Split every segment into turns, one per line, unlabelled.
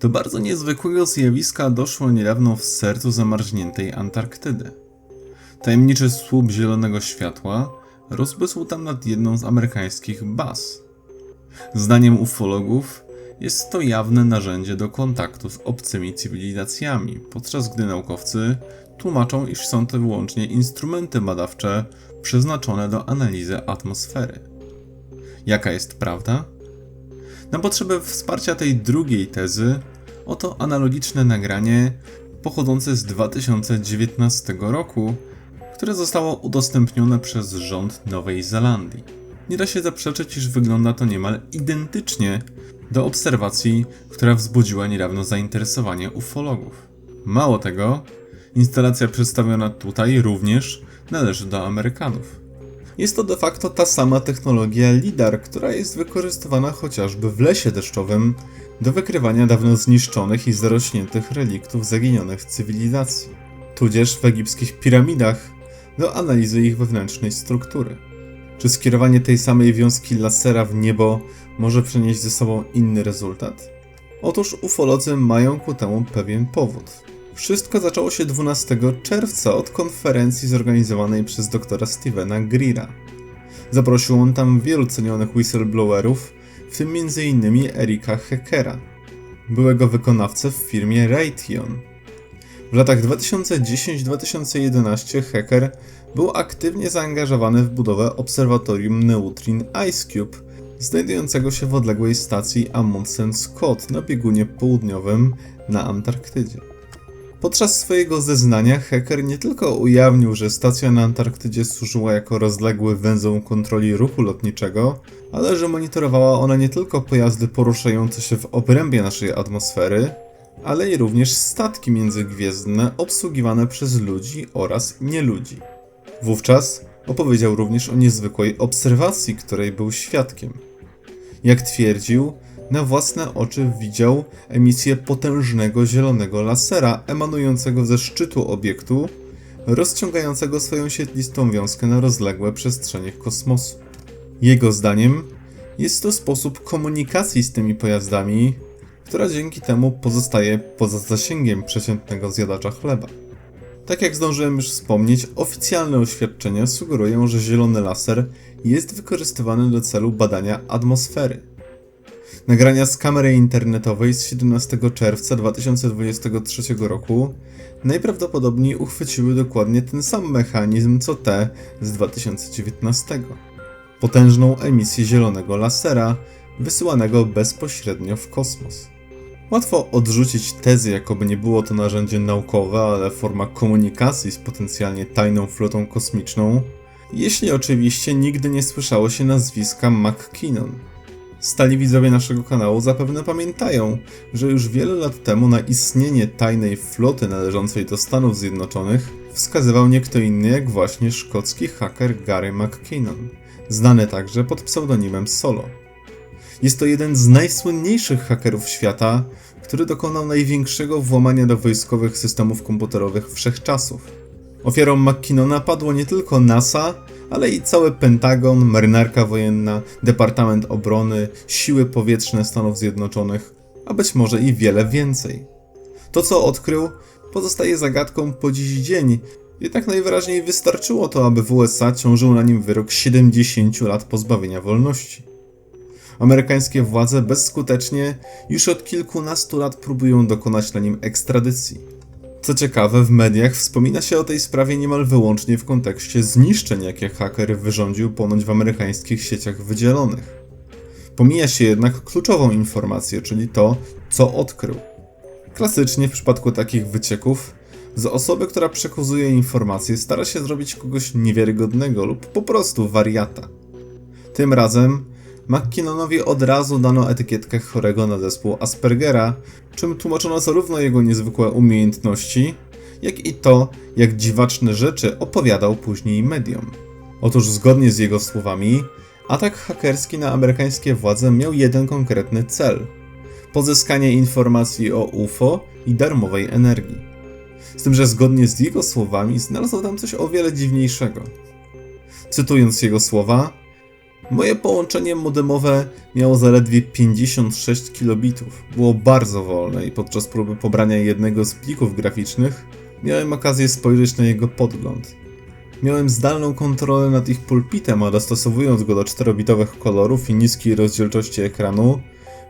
Do bardzo niezwykłego zjawiska doszło niedawno w sercu zamarzniętej Antarktydy. Tajemniczy słup zielonego światła rozbłysł tam nad jedną z amerykańskich baz. Zdaniem ufologów jest to jawne narzędzie do kontaktu z obcymi cywilizacjami, podczas gdy naukowcy tłumaczą, iż są to wyłącznie instrumenty badawcze przeznaczone do analizy atmosfery. Jaka jest prawda? Na potrzebę wsparcia tej drugiej tezy, oto analogiczne nagranie pochodzące z 2019 roku, które zostało udostępnione przez rząd Nowej Zelandii. Nie da się zaprzeczyć, iż wygląda to niemal identycznie do obserwacji, która wzbudziła niedawno zainteresowanie ufologów. Mało tego, instalacja przedstawiona tutaj również należy do Amerykanów. Jest to de facto ta sama technologia LIDAR, która jest wykorzystywana chociażby w lesie deszczowym do wykrywania dawno zniszczonych i zarośniętych reliktów zaginionych cywilizacji, tudzież w egipskich piramidach do analizy ich wewnętrznej struktury. Czy skierowanie tej samej wiązki lasera w niebo może przynieść ze sobą inny rezultat? Otóż ufolodzy mają ku temu pewien powód. Wszystko zaczęło się 12 czerwca od konferencji zorganizowanej przez doktora Stevena Greera. Zaprosił on tam wielu cenionych whistleblowerów, w tym m.in. Erika Heckera, byłego wykonawcę w firmie Raytheon. W latach 2010-2011 Hecker był aktywnie zaangażowany w budowę obserwatorium neutrin IceCube, znajdującego się w odległej stacji Amundsen Scott na biegunie południowym na Antarktydzie. Podczas swojego zeznania hacker nie tylko ujawnił, że stacja na Antarktydzie służyła jako rozległy węzeł kontroli ruchu lotniczego, ale że monitorowała ona nie tylko pojazdy poruszające się w obrębie naszej atmosfery, ale i również statki międzygwiezdne obsługiwane przez ludzi oraz nieludzi. Wówczas opowiedział również o niezwykłej obserwacji, której był świadkiem. Jak twierdził, na własne oczy widział emisję potężnego zielonego lasera emanującego ze szczytu obiektu, rozciągającego swoją świetlistą wiązkę na rozległe przestrzenie kosmosu. Jego zdaniem jest to sposób komunikacji z tymi pojazdami, która dzięki temu pozostaje poza zasięgiem przeciętnego zjadacza chleba. Tak jak zdążyłem już wspomnieć, oficjalne oświadczenia sugerują, że zielony laser jest wykorzystywany do celu badania atmosfery. Nagrania z kamery internetowej z 17 czerwca 2023 roku najprawdopodobniej uchwyciły dokładnie ten sam mechanizm co te z 2019. Potężną emisję zielonego lasera wysyłanego bezpośrednio w kosmos. Łatwo odrzucić tezy, jakoby nie było to narzędzie naukowe, ale forma komunikacji z potencjalnie tajną flotą kosmiczną, jeśli oczywiście nigdy nie słyszało się nazwiska McKinnon. Stali widzowie naszego kanału zapewne pamiętają, że już wiele lat temu na istnienie tajnej floty należącej do Stanów Zjednoczonych wskazywał nie kto inny jak właśnie szkocki haker Gary McKinnon, znany także pod pseudonimem Solo. Jest to jeden z najsłynniejszych hakerów świata, który dokonał największego włamania do wojskowych systemów komputerowych wszechczasów. Ofiarą McKinnona padło nie tylko NASA, ale i cały Pentagon, marynarka wojenna, Departament Obrony, siły powietrzne Stanów Zjednoczonych, a być może i wiele więcej. To, co odkrył, pozostaje zagadką po dziś dzień, jednak najwyraźniej wystarczyło to, aby w USA ciążył na nim wyrok 70 lat pozbawienia wolności. Amerykańskie władze bezskutecznie już od kilkunastu lat próbują dokonać na nim ekstradycji. Co ciekawe, w mediach wspomina się o tej sprawie niemal wyłącznie w kontekście zniszczeń, jakie haker wyrządził ponoć w amerykańskich sieciach wydzielonych. Pomija się jednak kluczową informację, czyli to, co odkrył. Klasycznie w przypadku takich wycieków, z osoby, która przekazuje informacje, stara się zrobić kogoś niewiarygodnego lub po prostu wariata. Tym razem McKinnonowi od razu dano etykietkę chorego na zespół Aspergera, czym tłumaczono zarówno jego niezwykłe umiejętności, jak i to, jak dziwaczne rzeczy opowiadał później mediom. Otóż zgodnie z jego słowami, atak hakerski na amerykańskie władze miał jeden konkretny cel: pozyskanie informacji o UFO i darmowej energii. Z tym, że zgodnie z jego słowami znalazł tam coś o wiele dziwniejszego. Cytując jego słowa, Moje połączenie modemowe miało zaledwie 56 kilobitów. Było bardzo wolne i podczas próby pobrania jednego z plików graficznych miałem okazję spojrzeć na jego podgląd. Miałem zdalną kontrolę nad ich pulpitem, a dostosowując go do 4-bitowych kolorów i niskiej rozdzielczości ekranu,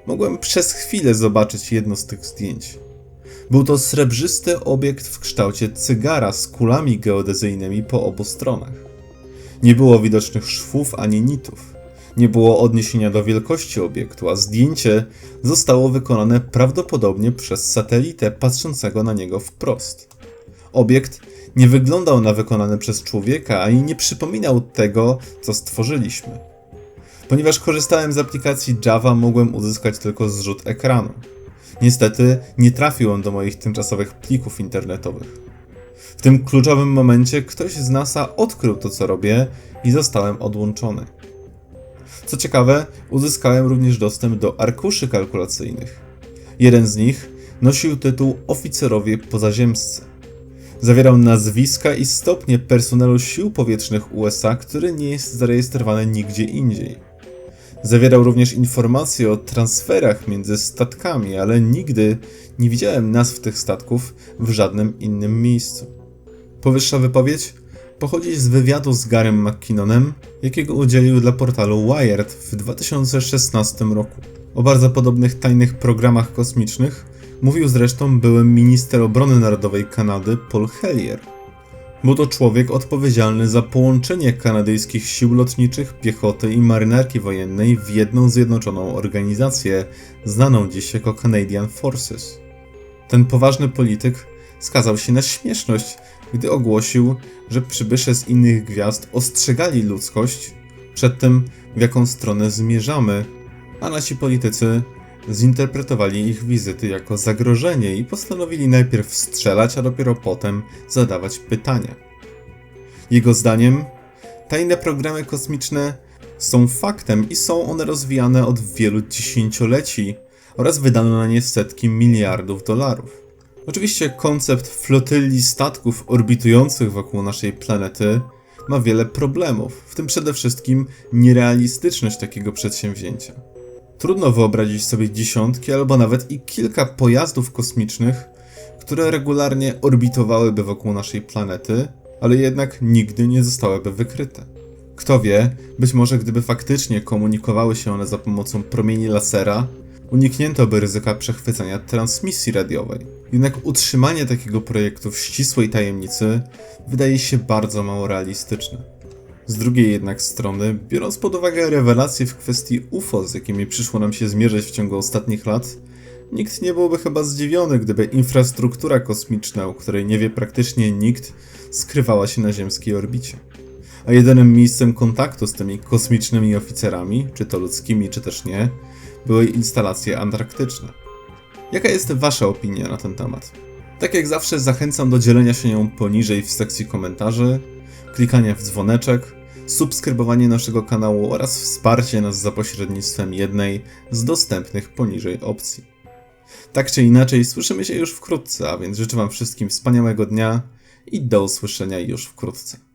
mogłem przez chwilę zobaczyć jedno z tych zdjęć. Był to srebrzysty obiekt w kształcie cygara z kulami geodezyjnymi po obu stronach. Nie było widocznych szwów ani nitów. Nie było odniesienia do wielkości obiektu, a zdjęcie zostało wykonane prawdopodobnie przez satelitę patrzącego na niego wprost. Obiekt nie wyglądał na wykonany przez człowieka ani nie przypominał tego, co stworzyliśmy. Ponieważ korzystałem z aplikacji Java, mogłem uzyskać tylko zrzut ekranu. Niestety nie trafił on do moich tymczasowych plików internetowych. W tym kluczowym momencie ktoś z NASA odkrył to, co robię i zostałem odłączony. Co ciekawe, uzyskałem również dostęp do arkuszy kalkulacyjnych. Jeden z nich nosił tytuł Oficerowie Pozaziemscy. Zawierał nazwiska i stopnie personelu sił powietrznych USA, który nie jest zarejestrowany nigdzie indziej. Zawierał również informacje o transferach między statkami, ale nigdy nie widziałem nazw tych statków w żadnym innym miejscu. Powyższa wypowiedź pochodzi z wywiadu z Garym McKinnonem, jakiego udzielił dla portalu Wired w 2016 roku. O bardzo podobnych tajnych programach kosmicznych mówił zresztą były minister obrony narodowej Kanady Paul Hellyer. Był to człowiek odpowiedzialny za połączenie kanadyjskich sił lotniczych, piechoty i marynarki wojennej w jedną zjednoczoną organizację, znaną dziś jako Canadian Forces. Ten poważny polityk skazał się na śmieszność, gdy ogłosił, że przybysze z innych gwiazd ostrzegali ludzkość przed tym, w jaką stronę zmierzamy, a nasi politycy zinterpretowali ich wizyty jako zagrożenie i postanowili najpierw strzelać, a dopiero potem zadawać pytania. Jego zdaniem, tajne programy kosmiczne są faktem i są one rozwijane od wielu dziesięcioleci oraz wydano na nie setki miliardów dolarów. Oczywiście koncept flotyli statków orbitujących wokół naszej planety ma wiele problemów, w tym przede wszystkim nierealistyczność takiego przedsięwzięcia. Trudno wyobrazić sobie dziesiątki albo nawet i kilka pojazdów kosmicznych, które regularnie orbitowałyby wokół naszej planety, ale jednak nigdy nie zostałyby wykryte. Kto wie, być może gdyby faktycznie komunikowały się one za pomocą promieni lasera, uniknięto by ryzyka przechwycenia transmisji radiowej. Jednak utrzymanie takiego projektu w ścisłej tajemnicy wydaje się bardzo mało realistyczne. Z drugiej jednak strony, biorąc pod uwagę rewelacje w kwestii UFO, z jakimi przyszło nam się zmierzyć w ciągu ostatnich lat, nikt nie byłby chyba zdziwiony, gdyby infrastruktura kosmiczna, o której nie wie praktycznie nikt, skrywała się na ziemskiej orbicie. A jedynym miejscem kontaktu z tymi kosmicznymi oficerami, czy to ludzkimi, czy też nie, były instalacje antarktyczne. Jaka jest Wasza opinia na ten temat? Tak jak zawsze zachęcam do dzielenia się nią poniżej w sekcji komentarzy, klikania w dzwoneczek, subskrybowanie naszego kanału oraz wsparcie nas za pośrednictwem jednej z dostępnych poniżej opcji. Tak czy inaczej, słyszymy się już wkrótce, a więc życzę Wam wszystkim wspaniałego dnia i do usłyszenia już wkrótce.